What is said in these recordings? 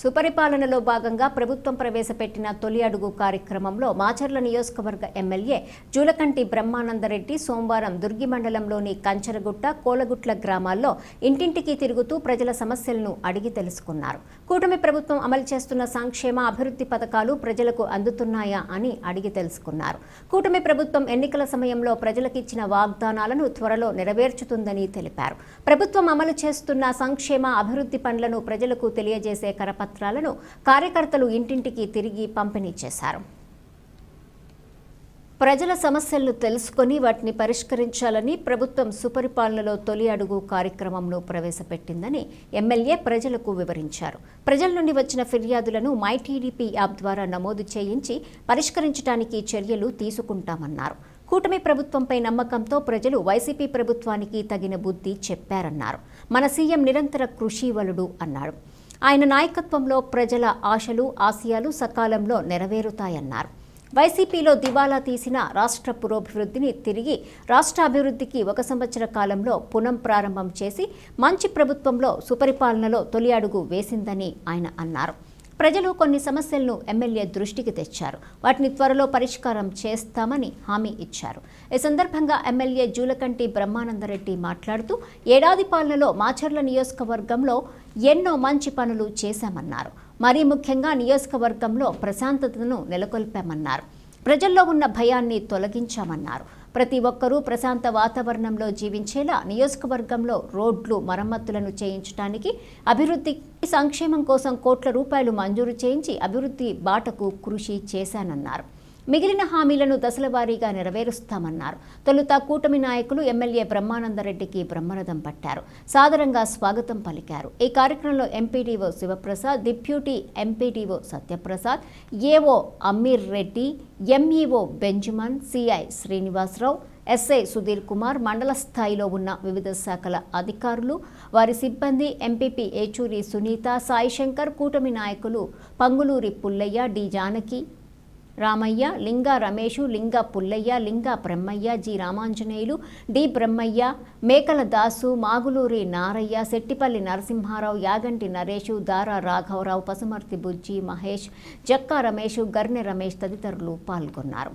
సుపరిపాలనలో భాగంగా ప్రభుత్వం ప్రవేశపెట్టిన తొలి అడుగు కార్యక్రమంలో మాచర్ల నియోజకవర్గ ఎమ్మెల్యే జూలకంటి బ్రహ్మానందరెడ్డి సోమవారం దుర్గి మండలంలోని కంచరగుట్ట కోలగుట్ల గ్రామాల్లో ఇంటింటికి తిరుగుతూ ప్రజల సమస్యలను అడిగి తెలుసుకున్నారు. కూటమి ప్రభుత్వం అమలు చేస్తున్న సంక్షేమ అభివృద్ధి పథకాలు ప్రజలకు అందుతున్నాయా అని అడిగి తెలుసుకున్నారు. కూటమి ప్రభుత్వం ఎన్నికల సమయంలో ప్రజలకిచ్చిన వాగ్దానాలను త్వరలో నెరవేర్చుతుందని తెలిపారు. ప్రభుత్వం అమలు చేస్తున్న సంక్షేమ అభివృద్ధి పనులను ప్రజలకు తెలియజేసే పత్రాలను కార్యకర్తలు ఇంటింటికి తిరిగి పంపిణీ చేశారు. ప్రజల సమస్యలను తెలుసుకొని వాటిని పరిష్కరించాలని ప్రభుత్వం సుపరిపాలనలో తొలి అడుగు కార్యక్రమంలో ప్రవేశపెట్టిందని ఎమ్మెల్యే ప్రజలకు వివరించారు. ప్రజల నుండి వచ్చిన ఫిర్యాదులను మైటీడీపీ యాప్ ద్వారా నమోదు చేయించి పరిష్కరించడానికి చర్యలు తీసుకుంటామన్నారు. కూటమి ప్రభుత్వంపై నమ్మకంతో ప్రజలు వైసీపీ ప్రభుత్వానికి తగిన బుద్ధి చెప్పారన్నారు. మన సీఎం నిరంతర కృషివలుడు అన్నారు ఆయన నాయకత్వంలో ప్రజల ఆశలు ఆశయాలు సకాలంలో నెరవేరుతాయన్నారు. వైసీపీలో దివాలా తీసిన రాష్ట్ర పురోభివృద్ధిని తిరిగి రాష్ట్ర అభివృద్ధికి ఒక సంవత్సర కాలంలో పునం ప్రారంభం చేసి మంచి ప్రభుత్వంలో సుపరిపాలనలో తొలి అడుగు వేసిందని ఆయన అన్నారు. ప్రజలు కొన్ని సమస్యలను ఎమ్మెల్యే దృష్టికి తెచ్చారు. వాటిని త్వరలో పరిష్కారం చేస్తామని హామీ ఇచ్చారు. ఈ సందర్భంగా ఎమ్మెల్యే జూలకంటి బ్రహ్మానందరెడ్డి మాట్లాడుతూ ఏడాది పాలనలో మాచర్ల నియోజకవర్గంలో ఎన్నో మంచి పనులు చేశామన్నారు. మరీ ముఖ్యంగా నియోజకవర్గంలో ప్రశాంతతను నెలకొల్పామన్నారు. ప్రజల్లో ఉన్న భయాన్ని తొలగించామన్నారు. ప్రతి ఒక్కరూ ప్రశాంత వాతావరణంలో జీవించేలా నియోజకవర్గంలో రోడ్లు మరమ్మతులను చేయించడానికి అభివృద్ధి సంక్షేమం కోసం కోట్ల రూపాయలు మంజూరు చేయించి అభివృద్ధి బాటకు కృషి చేశానన్నారు. మిగిలిన హామీలను దశలవారీగా నెరవేరుస్తామన్నారు. తొలుత కూటమి నాయకులు ఎమ్మెల్యే బ్రహ్మానందరెడ్డికి బ్రహ్మరథం పట్టారు. సాదరంగా స్వాగతం పలికారు. ఈ కార్యక్రమంలో MPDO Sivaprasad deputy MPDO Satyaprasad AO Ameer Reddy MEO Benjamin CI Srinivasa Rao SI Sudheer Kumar మండల స్థాయిలో ఉన్న వివిధ శాఖల అధికారులు వారి సిబ్బంది ఎంపీపీ ఏచూరి సునీత సాయిశంకర్ కూటమి నాయకులు Panguluri Pullaiah D Janaki Ramaiah Linga Ramesh Linga Pullaiah Linga Brahmaiah G Ramanjaneyulu D Brahmaiah Mekala Dasu Maguluri Narayya Shettipalli Narasimha Rao Yaganti Naresh దారా రాఘవరావు పసుమర్తి బుజ్జి మహేష్ జక్కా రమేష్ గర్నె రమేష్ తదితరులు పాల్గొన్నారు.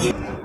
you.